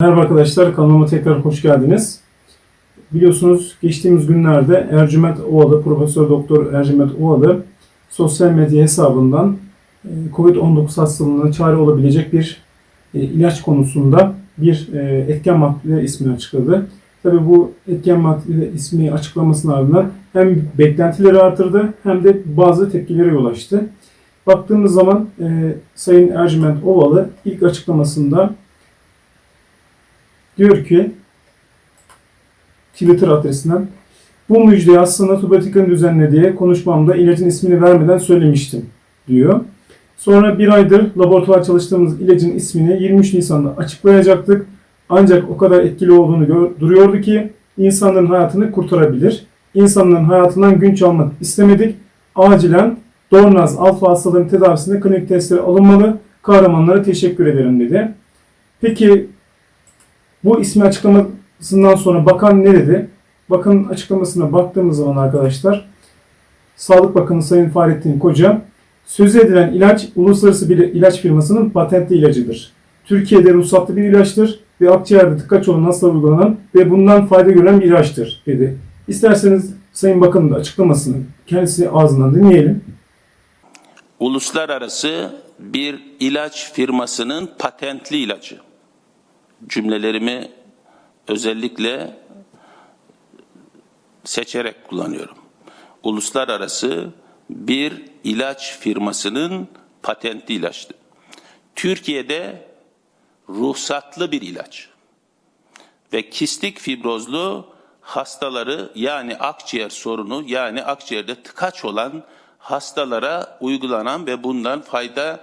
Merhaba arkadaşlar, kanalıma tekrar hoş geldiniz. Biliyorsunuz geçtiğimiz günlerde Ercüment Ovalı, Profesör Doktor Ercüment Ovalı sosyal medya hesabından e, COVID-19 hastalığına çare olabilecek bir e, ilaç konusunda bir e, etken madde ismini açıkladı. Tabii bu etken madde ismi açıklamasının ardından hem beklentileri artırdı hem de bazı tepkilere yol açtı. Baktığımız zaman Sayın Ercüment Ovalı ilk açıklamasında diyor ki Twitter adresinden bu müjdeyi aslında Tubatika'nın düzenlediği konuşmamda ilacın ismini vermeden söylemiştim diyor. Sonra bir aydır laboratuvar çalıştığımız ilacın ismini 23 Nisan'da açıklayacaktık. Ancak o kadar etkili olduğunu duruyordu ki insanların hayatını kurtarabilir. İnsanların hayatından gün çalmak istemedik. Acilen Dornaz alfa hastalığının tedavisinde klinik testleri alınmalı. Kahramanlara teşekkür ederim dedi. Peki bu ismi açıklamasından sonra bakan ne dedi? Bakanın açıklamasına baktığımız zaman arkadaşlar Sağlık Bakanı Sayın Fahrettin Koca sözü edilen ilaç uluslararası bir ilaç firmasının patentli ilacıdır. Türkiye'de ruhsatlı bir ilaçtır ve akciğerde tıkaç olan hasta uygulanan ve bundan fayda gören bir ilaçtır dedi. İsterseniz Sayın Bakanın açıklamasını kendisi ağzından dinleyelim. uluslararası bir ilaç firmasının patentli ilacı. Cümlelerimi özellikle seçerek kullanıyorum. Uluslararası bir ilaç firmasının patentli ilaçtı. Türkiye'de ruhsatlı bir ilaç ve kistik fibrozlu hastaları yani akciğer sorunu yani akciğerde tıkaç olan hastalara uygulanan ve bundan fayda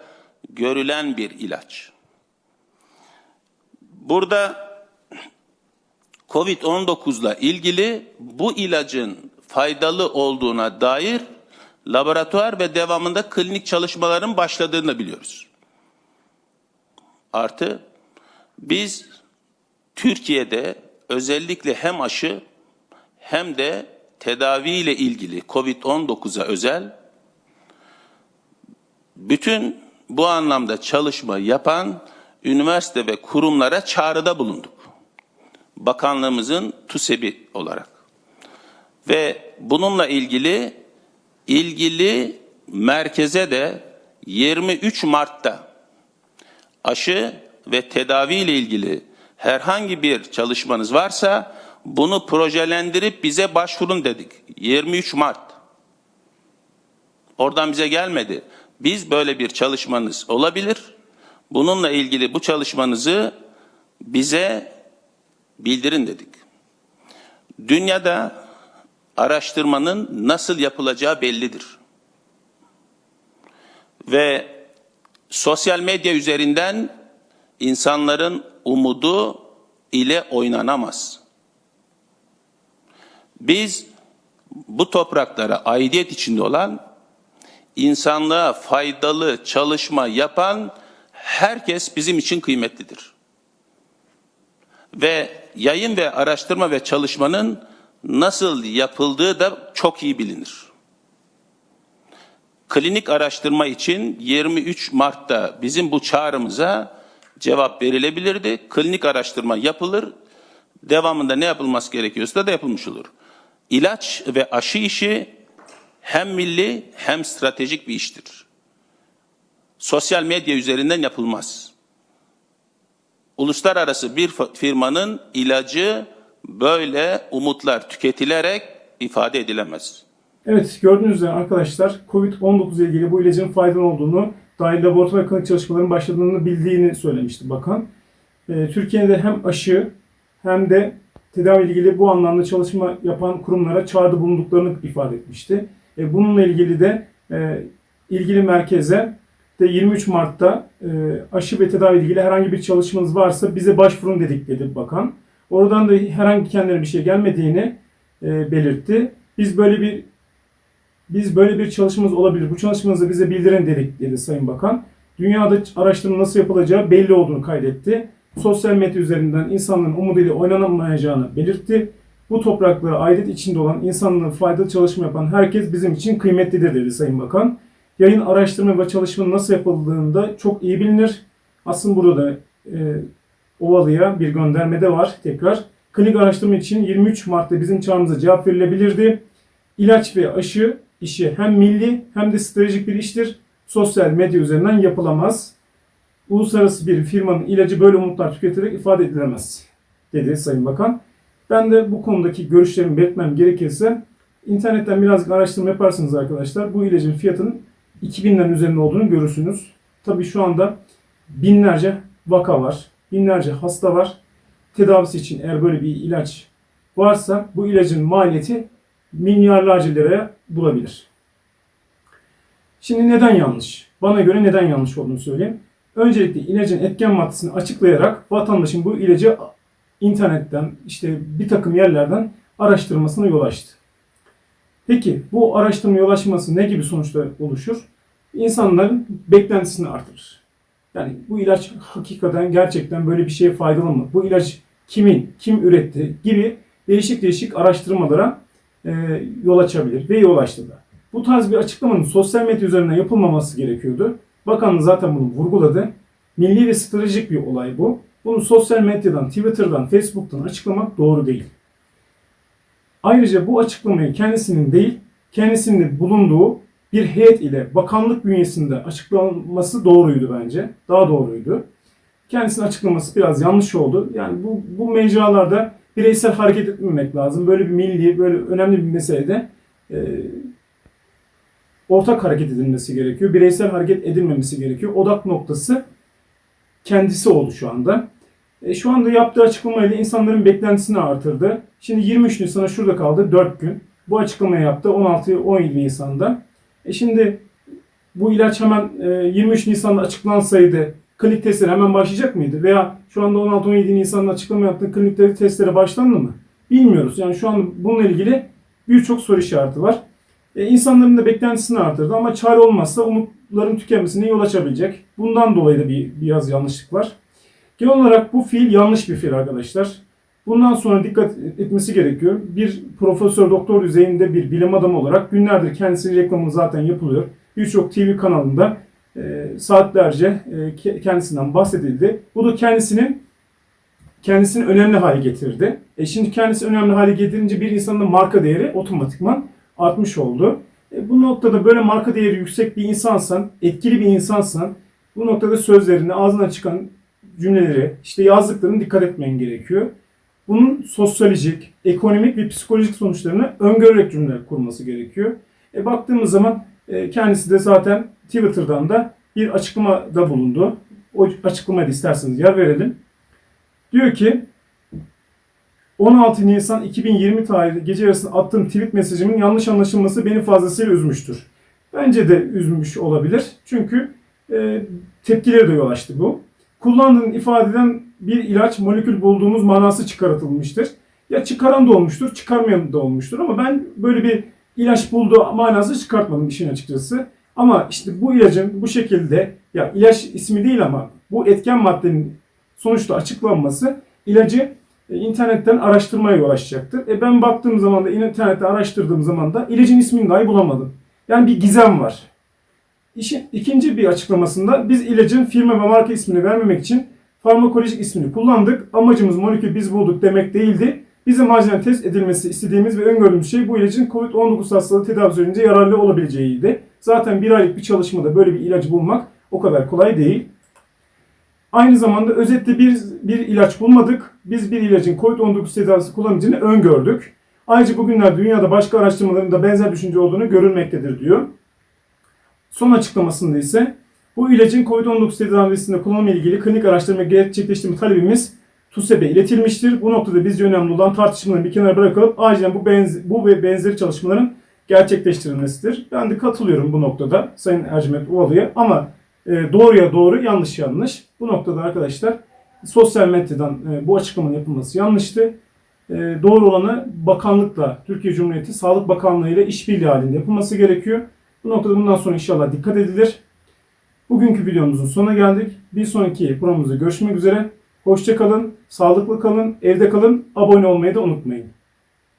görülen bir ilaç. Burada COVID-19 ile ilgili bu ilacın faydalı olduğuna dair laboratuvar ve devamında klinik çalışmaların başladığını da biliyoruz. Artı biz Türkiye'de özellikle hem aşı hem de tedavi ile ilgili COVID-19'a özel bütün bu anlamda çalışma yapan üniversite ve kurumlara çağrıda bulunduk. Bakanlığımızın TUSEB'i olarak. Ve bununla ilgili ilgili merkeze de 23 Mart'ta aşı ve tedavi ile ilgili herhangi bir çalışmanız varsa bunu projelendirip bize başvurun dedik. 23 Mart. Oradan bize gelmedi. Biz böyle bir çalışmanız olabilir. Bununla ilgili bu çalışmanızı bize bildirin dedik. Dünyada araştırmanın nasıl yapılacağı bellidir. Ve sosyal medya üzerinden insanların umudu ile oynanamaz. Biz bu topraklara aidiyet içinde olan, insanlığa faydalı çalışma yapan herkes bizim için kıymetlidir. Ve yayın ve araştırma ve çalışmanın nasıl yapıldığı da çok iyi bilinir. Klinik araştırma için 23 Mart'ta bizim bu çağrımıza cevap verilebilirdi. Klinik araştırma yapılır. Devamında ne yapılması gerekiyorsa da yapılmış olur. İlaç ve aşı işi hem milli hem stratejik bir iştir. Sosyal medya üzerinden yapılmaz. Uluslararası bir firmanın ilacı böyle umutlar tüketilerek ifade edilemez. Evet gördüğünüz üzere arkadaşlar COVID-19 ile ilgili bu ilacın faydalı olduğunu dair laboratuvar klinik çalışmaların başladığını bildiğini söylemişti bakan. Ee, Türkiye'de hem aşı hem de tedavi ilgili bu anlamda çalışma yapan kurumlara çağrıda bulunduklarını ifade etmişti. E, bununla ilgili de e, ilgili merkeze de 23 Mart'ta e, aşı ve tedavi ilgili herhangi bir çalışmanız varsa bize başvurun dedik dedi bakan. Oradan da herhangi kendilerine bir şey gelmediğini e, belirtti. Biz böyle bir biz böyle bir çalışmamız olabilir. Bu çalışmanızı bize bildirin dedik dedi Sayın Bakan. Dünyada araştırma nasıl yapılacağı belli olduğunu kaydetti. Sosyal medya üzerinden insanların umuduyla oynanamayacağını belirtti. Bu topraklara aidet içinde olan insanların faydalı çalışma yapan herkes bizim için kıymetlidir dedi Sayın Bakan. Yayın araştırma ve çalışmanın nasıl yapıldığında çok iyi bilinir. Aslında burada da e, Ovalı'ya bir göndermede var tekrar. Klinik araştırma için 23 Mart'ta bizim çağrımıza cevap verilebilirdi. İlaç ve aşı işi hem milli hem de stratejik bir iştir. Sosyal medya üzerinden yapılamaz. Uluslararası bir firmanın ilacı böyle umutlar tüketilerek ifade edilemez dedi Sayın Bakan. Ben de bu konudaki görüşlerimi belirtmem gerekirse internetten birazcık araştırma yaparsınız arkadaşlar. Bu ilacın fiyatının 2000'lerin üzerinde olduğunu görürsünüz. Tabii şu anda binlerce vaka var, binlerce hasta var. Tedavisi için eğer böyle bir ilaç varsa bu ilacın maliyeti milyarlarca liraya bulabilir. Şimdi neden yanlış? Bana göre neden yanlış olduğunu söyleyeyim. Öncelikle ilacın etken maddesini açıklayarak vatandaşın bu ilacı internetten işte bir takım yerlerden araştırmasına yol açtı. Peki bu araştırma yol açması ne gibi sonuçlar oluşur? İnsanların beklentisini artırır. Yani bu ilaç hakikaten gerçekten böyle bir şeye faydalı mı? Bu ilaç kimin, kim üretti gibi değişik değişik araştırmalara e, yol açabilir ve yol açtı da. Bu tarz bir açıklamanın sosyal medya üzerinden yapılmaması gerekiyordu. Bakanlık zaten bunu vurguladı. Milli ve stratejik bir olay bu. Bunu sosyal medyadan, Twitter'dan, Facebook'tan açıklamak doğru değil. Ayrıca bu açıklamayı kendisinin değil, kendisinin bulunduğu bir heyet ile bakanlık bünyesinde açıklanması doğruydu bence. Daha doğruydu. Kendisinin açıklaması biraz yanlış oldu. Yani bu, bu mecralarda bireysel hareket etmemek lazım. Böyle bir milli, böyle önemli bir meselede e, ortak hareket edilmesi gerekiyor. Bireysel hareket edilmemesi gerekiyor. Odak noktası kendisi oldu şu anda. E, şu anda yaptığı açıklamayla insanların beklentisini artırdı. Şimdi 23 Nisan'a şurada kaldı 4 gün. Bu açıklamayı yaptı 16-17 Nisan'da. E şimdi bu ilaç hemen e, 23 Nisan'da açıklansaydı klinik testleri hemen başlayacak mıydı? Veya şu anda 16-17 Nisan'da açıklama yaptığı klinik testlere başlandı mı? Bilmiyoruz. Yani şu an bununla ilgili birçok soru işareti var. E, insanların da beklentisini artırdı ama çare olmazsa umutların tükenmesine yol açabilecek. Bundan dolayı da bir biraz yanlışlık var. Genel olarak bu fiil yanlış bir fiil arkadaşlar. Bundan sonra dikkat etmesi gerekiyor. Bir profesör doktor düzeyinde bir bilim adamı olarak günlerdir kendisinin reklamı zaten yapılıyor. Birçok TV kanalında e, saatlerce e, kendisinden bahsedildi. Bu da kendisinin kendisini önemli hale getirdi. E şimdi kendisi önemli hale getirince bir insanın marka değeri otomatikman artmış oldu. E bu noktada böyle marka değeri yüksek bir insansan, etkili bir insansan bu noktada sözlerini, ağzından çıkan cümleleri, işte yazdıklarını dikkat etmen gerekiyor. Bunun sosyolojik, ekonomik ve psikolojik sonuçlarını öngörerek cümleler kurması gerekiyor. E baktığımız zaman e, kendisi de zaten Twitter'dan da bir açıklamada bulundu. O açıklamaya da isterseniz yer verelim. Diyor ki 16 Nisan 2020 tarihli gece yarısında attığım tweet mesajımın yanlış anlaşılması beni fazlasıyla üzmüştür. Bence de üzmüş olabilir. Çünkü e, tepkilere de yol açtı bu. Kullandığın ifadeden bir ilaç molekül bulduğumuz manası çıkartılmıştır. Ya çıkaran da olmuştur, çıkarmayan da olmuştur ama ben böyle bir ilaç bulduğu manası çıkartmadım işin açıkçası. Ama işte bu ilacın bu şekilde ya ilaç ismi değil ama bu etken maddenin sonuçta açıklanması ilacı e, internetten araştırmaya yol açacaktır. E ben baktığım zaman da internette araştırdığım zaman da ilacın ismini dahi bulamadım. Yani bir gizem var. İşin ikinci bir açıklamasında biz ilacın firma ve marka ismini vermemek için farmakolojik ismini kullandık. Amacımız molekül biz bulduk demek değildi. Bizim acilen test edilmesi istediğimiz ve öngördüğümüz şey bu ilacın COVID-19 hastalığı tedavi sürecince yararlı olabileceğiydi. Zaten bir aylık bir çalışmada böyle bir ilacı bulmak o kadar kolay değil. Aynı zamanda özetle bir, bir ilaç bulmadık. Biz bir ilacın COVID-19 tedavisi kullanabileceğini öngördük. Ayrıca bugünler dünyada başka araştırmaların da benzer düşünce olduğunu görülmektedir diyor. Son açıklamasında ise bu ilacın COVID-19 tedavisinde kullanımı ilgili klinik araştırma gerçekleştirme talebimiz TUSEB'e iletilmiştir. Bu noktada bizce önemli olan tartışmaları bir kenara bırakılıp acilen bu, benz bu ve benzeri çalışmaların gerçekleştirilmesidir. Ben de katılıyorum bu noktada Sayın Ercüment Uvalı'ya ama e, doğruya doğru yanlış yanlış. Bu noktada arkadaşlar sosyal medyadan e, bu açıklamanın yapılması yanlıştı. E, doğru olanı bakanlıkla, Türkiye Cumhuriyeti Sağlık Bakanlığı ile işbirliği halinde yapılması gerekiyor. Bu noktada bundan sonra inşallah dikkat edilir. Bugünkü videomuzun sonuna geldik. Bir sonraki programımızda görüşmek üzere. Hoşçakalın, sağlıklı kalın, evde kalın, abone olmayı da unutmayın.